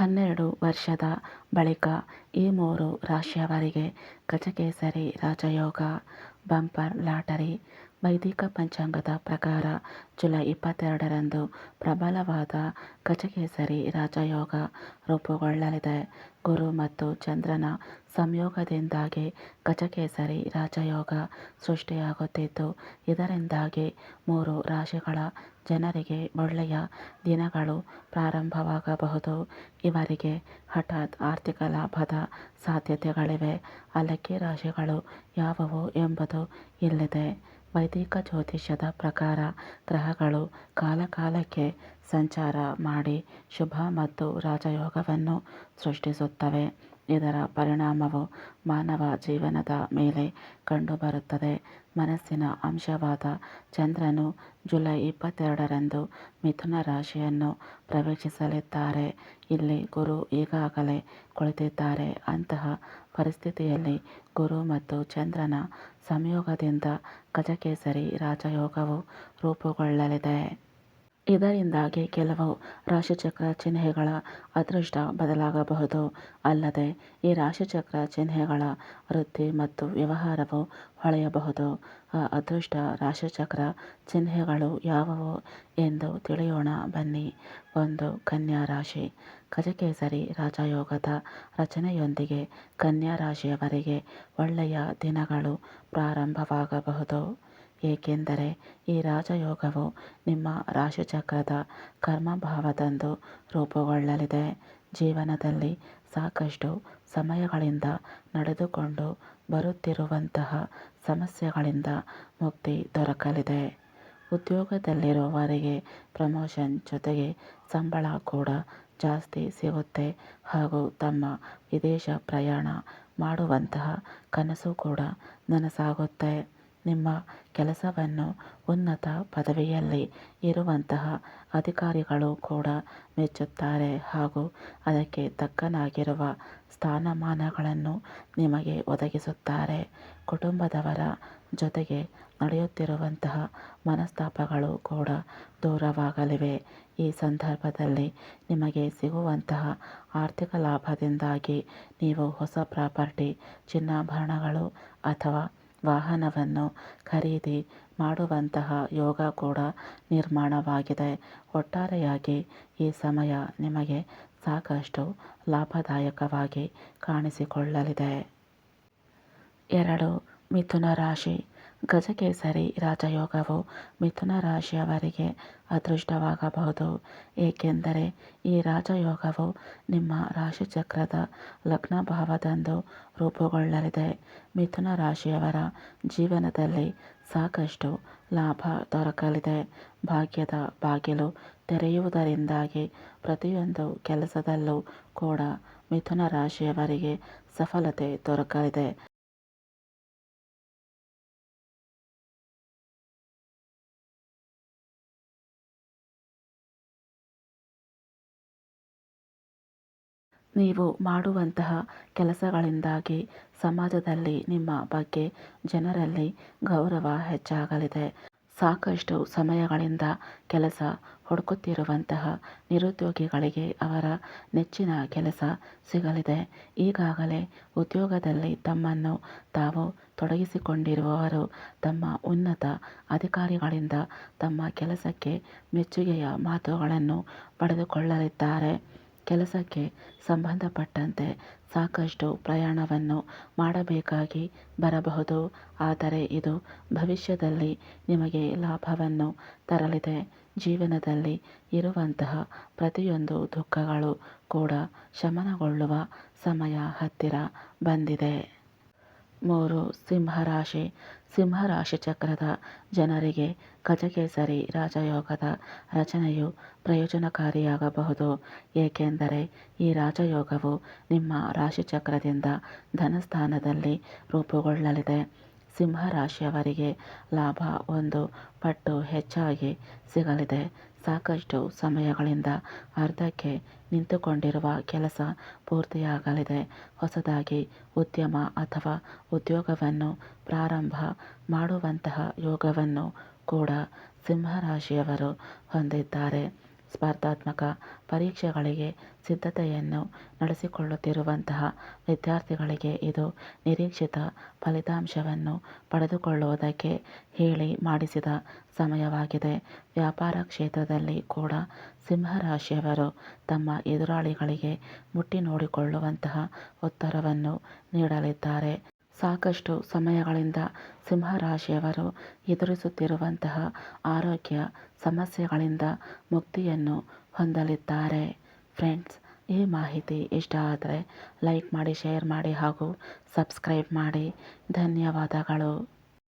ಹನ್ನೆರಡು ವರ್ಷದ ಬಳಿಕ ಈ ಮೂರು ರಾಶಿಯವರಿಗೆ ಗಜಕೇಸರಿ ರಾಜಯೋಗ ಬಂಪರ್ ಲಾಟರಿ ವೈದಿಕ ಪಂಚಾಂಗದ ಪ್ರಕಾರ ಜುಲೈ ಇಪ್ಪತ್ತೆರಡರಂದು ಪ್ರಬಲವಾದ ಗಜಕೇಸರಿ ರಾಜಯೋಗ ರೂಪುಗೊಳ್ಳಲಿದೆ. ಗುರು ಮತ್ತು ಚಂದ್ರನ ಸಂಯೋಗದಿಂದಾಗಿ ಗಜಕೇಸರಿ ರಾಜಯೋಗ ಸೃಷ್ಟಿಯಾಗುತ್ತಿದ್ದು, ಇದರಿಂದಾಗಿ ಮೂರು ರಾಶಿಗಳ ಜನರಿಗೆ ಒಳ್ಳೆಯ ದಿನಗಳು ಪ್ರಾರಂಭವಾಗಬಹುದು. ಇವರಿಗೆ ಹಠಾತ್ ಆರ್ಥಿಕ ಲಾಭದ ಸಾಧ್ಯತೆಗಳಿವೆ. ಅಲಕ್ಕಿ ರಾಶಿಗಳು ಯಾವುವು ಎಂಬುದು ಇಲ್ಲಿದೆ. ವೈದಿಕ ಜ್ಯೋತಿಷ್ಯದ ಪ್ರಕಾರ ಗ್ರಹಗಳು ಕಾಲಕಾಲಕ್ಕೆ ಸಂಚಾರ ಮಾಡಿ ಶುಭ ಮತ್ತು ರಾಜಯೋಗವನ್ನು ಸೃಷ್ಟಿಸುತ್ತವೆ. ಇದರ ಪರಿಣಾಮವು ಮಾನವ ಜೀವನದ ಮೇಲೆ ಕಂಡುಬರುತ್ತದೆ. ಮನಸ್ಸಿನ ಅಂಶವಾದ ಚಂದ್ರನು ಜುಲೈ ಇಪ್ಪತ್ತೆರಡರಂದು ಮಿಥುನ ರಾಶಿಯನ್ನು ಪ್ರವೇಶಿಸಲಿದ್ದಾರೆ. ಇಲ್ಲಿ ಗುರು ಈಗಾಗಲೇ ಕುಳಿತಿದ್ದಾರೆ. ಅಂತಹ ಪರಿಸ್ಥಿತಿಯಲ್ಲಿ ಗುರು ಮತ್ತು ಚಂದ್ರನ ಸಂಯೋಗದಿಂದ ಗಜಕೇಸರಿ ರಾಜಯೋಗವು ರೂಪುಗೊಳ್ಳಲಿದೆ. ಇದರಿಂದಾಗಿ ಕೆಲವು ರಾಶಿಚಕ್ರ ಚಿಹ್ನೆಗಳ ಅದೃಷ್ಟ ಬದಲಾಗಬಹುದು. ಅಲ್ಲದೆ, ಈ ರಾಶಿಚಕ್ರ ಚಿಹ್ನೆಗಳ ವೃತ್ತಿ ಮತ್ತು ವ್ಯವಹಾರವು ಹೊಳೆಯಬಹುದು. ಆ ಅದೃಷ್ಟ ರಾಶಿಚಕ್ರ ಚಿಹ್ನೆಗಳು ಯಾವುವು ಎಂದು ತಿಳಿಯೋಣ. ಬನ್ನಿ, ಒಂದು ಕನ್ಯಾ ರಾಶಿ. ಕಜಕೇಸರಿ ರಾಜಯೋಗದ ರಚನೆಯೊಂದಿಗೆ ಕನ್ಯಾ ರಾಶಿಯವರಿಗೆ ಒಳ್ಳೆಯ ದಿನಗಳು ಪ್ರಾರಂಭವಾಗಬಹುದು. ಏಕೆಂದರೆ ಈ ರಾಜಯೋಗವು ನಿಮ್ಮ ರಾಶಿಚಕ್ರದ ಕರ್ಮಭಾವದಂದು ರೂಪುಗೊಳ್ಳಲಿದೆ. ಜೀವನದಲ್ಲಿ ಸಾಕಷ್ಟು ಸಮಯಗಳಿಂದ ನಡೆದುಕೊಂಡು ಬರುತ್ತಿರುವಂತಹ ಸಮಸ್ಯೆಗಳಿಂದ ಮುಕ್ತಿ ದೊರಕಲಿದೆ. ಉದ್ಯೋಗದಲ್ಲಿರುವವರಿಗೆ ಪ್ರಮೋಷನ್ ಜೊತೆಗೆ ಸಂಬಳ ಕೂಡ ಜಾಸ್ತಿ ಸಿಗುತ್ತೆ ಹಾಗೂ ತಮ್ಮ ವಿದೇಶ ಪ್ರಯಾಣ ಮಾಡುವಂತಹ ಕನಸು ಕೂಡ ನನಸಾಗುತ್ತೆ. ನಿಮ್ಮ ಕೆಲಸವನ್ನು ಉನ್ನತ ಪದವಿಯಲ್ಲಿ ಇರುವಂತಹ ಅಧಿಕಾರಿಗಳು ಕೂಡ ಮೆಚ್ಚುತ್ತಾರೆ ಹಾಗೂ ಅದಕ್ಕೆ ತಕ್ಕನಾಗಿರುವ ಸ್ಥಾನಮಾನಗಳನ್ನು ನಿಮಗೆ ಒದಗಿಸುತ್ತಾರೆ. ಕುಟುಂಬದವರ ಜೊತೆಗೆ ನಡೆಯುತ್ತಿರುವಂತಹ ಮನಸ್ತಾಪಗಳು ಕೂಡ ದೂರವಾಗಲಿವೆ. ಈ ಸಂದರ್ಭದಲ್ಲಿ ನಿಮಗೆ ಸಿಗುವಂತಹ ಆರ್ಥಿಕ ಲಾಭದಿಂದಾಗಿ ನೀವು ಹೊಸ ಪ್ರಾಪರ್ಟಿ, ಚಿನ್ನಾಭರಣಗಳು ಅಥವಾ ವಾಹನವನ್ನು ಖರೀದಿ ಮಾಡುವಂತಹ ಯೋಗ ಕೂಡ ನಿರ್ಮಾಣವಾಗಿದೆ. ಒಟ್ಟಾರೆಯಾಗಿ ಈ ಸಮಯ ನಿಮಗೆ ಸಾಕಷ್ಟು ಲಾಭದಾಯಕವಾಗಿ ಕಾಣಿಸಿಕೊಳ್ಳಲಿದೆ. ಎರಡು ಮಿಥುನ ರಾಶಿ ಗಜಕೇಸರಿ ರಾಜಯೋಗವು ಮಿಥುನ ರಾಶಿಯವರಿಗೆ ಅದೃಷ್ಟವಾಗಬಹುದು. ಏಕೆಂದರೆ ಈ ರಾಜಯೋಗವು ನಿಮ್ಮ ರಾಶಿಚಕ್ರದ ಲಗ್ನಭಾವದಂದು ರೂಪುಗೊಳ್ಳಲಿದೆ. ಮಿಥುನ ರಾಶಿಯವರ ಜೀವನದಲ್ಲಿ ಸಾಕಷ್ಟು ಲಾಭ ದೊರಕಲಿದೆ. ಭಾಗ್ಯದ ಬಾಗಿಲು ತೆರೆಯುವುದರಿಂದಾಗಿ ಪ್ರತಿಯೊಂದು ಕೆಲಸದಲ್ಲೂ ಕೂಡ ಮಿಥುನ ರಾಶಿಯವರಿಗೆ ಸಫಲತೆ ದೊರಕಲಿದೆ. ನೀವು ಮಾಡುವಂತಹ ಕೆಲಸಗಳಿಂದಾಗಿ ಸಮಾಜದಲ್ಲಿ ನಿಮ್ಮ ಬಗ್ಗೆ ಜನರಲ್ಲಿ ಗೌರವ ಹೆಚ್ಚಾಗಲಿದೆ. ಸಾಕಷ್ಟು ಸಮಯಗಳಿಂದ ಕೆಲಸ ಹುಡುಕುತ್ತಿರುವಂತಹ ನಿರುದ್ಯೋಗಿಗಳಿಗೆ ಅವರ ನೆಚ್ಚಿನ ಕೆಲಸ ಸಿಗಲಿದೆ. ಈಗಾಗಲೇ ಉದ್ಯೋಗದಲ್ಲಿ ತಮ್ಮನ್ನು ತಾವು ತೊಡಗಿಸಿಕೊಂಡಿರುವವರು ತಮ್ಮ ಉನ್ನತ ಅಧಿಕಾರಿಗಳಿಂದ ತಮ್ಮ ಕೆಲಸಕ್ಕೆ ಮೆಚ್ಚುಗೆಯ ಮಾತುಗಳನ್ನು ಪಡೆದುಕೊಳ್ಳಲಿದ್ದಾರೆ. ಕೆಲಸಕ್ಕೆ ಸಂಬಂಧಪಟ್ಟಂತೆ ಸಾಕಷ್ಟು ಪ್ರಯಾಣವನ್ನು ಮಾಡಬೇಕಾಗಿ ಬರಬಹುದು. ಆದರೆ ಇದು ಭವಿಷ್ಯದಲ್ಲಿ ನಿಮಗೆ ಲಾಭವನ್ನು ತರಲಿದೆ. ಜೀವನದಲ್ಲಿ ಇರುವಂತಹ ಪ್ರತಿಯೊಂದು ದುಃಖಗಳು ಕೂಡ ಶಮನಗೊಳ್ಳುವ ಸಮಯ ಹತ್ತಿರ ಬಂದಿದೆ. ಮೂರು ಸಿಂಹರಾಶಿ. ಸಿಂಹರಾಶಿ ಚಕ್ರದ ಜನರಿಗೆ ಗಜಕೇಸರಿ ರಾಜಯೋಗದ ರಚನೆಯು ಪ್ರಯೋಜನಕಾರಿಯಾಗಬಹುದು. ಏಕೆಂದರೆ ಈ ರಾಜಯೋಗವು ನಿಮ್ಮ ರಾಶಿಚಕ್ರದಿಂದ ಧನಸ್ಥಾನದಲ್ಲಿ ರೂಪುಗೊಳ್ಳಲಿದೆ. ಸಿಂಹರಾಶಿಯವರಿಗೆ ಲಾಭ ಒಂದು ಪಟ್ಟು ಹೆಚ್ಚಾಗಿ ಸಿಗಲಿದೆ. ಸಾಕಷ್ಟು ಸಮಯಗಳಿಂದ ಅರ್ಧಕ್ಕೆ ನಿಂತುಕೊಂಡಿರುವ ಕೆಲಸ ಪೂರ್ತಿಯಾಗಲಿದೆ. ಹೊಸದಾಗಿ ಉದ್ಯಮ ಅಥವಾ ಉದ್ಯೋಗವನ್ನು ಪ್ರಾರಂಭ ಮಾಡುವಂತಹ ಯೋಗವನ್ನು ಕೂಡ ಸಿಂಹರಾಶಿಯವರು ಹೊಂದಿದ್ದಾರೆ. ಸ್ಪರ್ಧಾತ್ಮಕ ಪರೀಕ್ಷೆಗಳಿಗೆ ಸಿದ್ಧತೆಯನ್ನು ನಡೆಸಿಕೊಳ್ಳುತ್ತಿರುವಂತಹ ವಿದ್ಯಾರ್ಥಿಗಳಿಗೆ ಇದು ನಿರೀಕ್ಷಿತ ಫಲಿತಾಂಶವನ್ನು ಪಡೆದುಕೊಳ್ಳುವುದಕ್ಕೆ ಹೇಳಿ ಮಾಡಿಸಿದ ಸಮಯವಾಗಿದೆ. ವ್ಯಾಪಾರ ಕ್ಷೇತ್ರದಲ್ಲಿ ಕೂಡ ಸಿಂಹರಾಶಿಯವರು ತಮ್ಮ ಎದುರಾಳಿಗಳಿಗೆ ಮುಟ್ಟಿ ನೋಡಿಕೊಳ್ಳುವಂತಹ ಉತ್ತರವನ್ನು ನೀಡಲಿದ್ದಾರೆ. ಸಾಕಷ್ಟು ಸಮಯಗಳಿಂದ ಸಿಂಹರಾಶಿಯವರು ಎದುರಿಸುತ್ತಿರುವಂತಹ ಆರೋಗ್ಯ ಸಮಸ್ಯೆಗಳಿಂದ ಮುಕ್ತಿಯನ್ನು ಹೊಂದಲಿದ್ದಾರೆ. ಫ್ರೆಂಡ್ಸ್, ಈ ಮಾಹಿತಿ ಇಷ್ಟ ಆದರೆ ಲೈಕ್ ಮಾಡಿ, ಶೇರ್ ಮಾಡಿ ಹಾಗೂ ಸಬ್ಸ್ಕ್ರೈಬ್ ಮಾಡಿ. ಧನ್ಯವಾದಗಳು.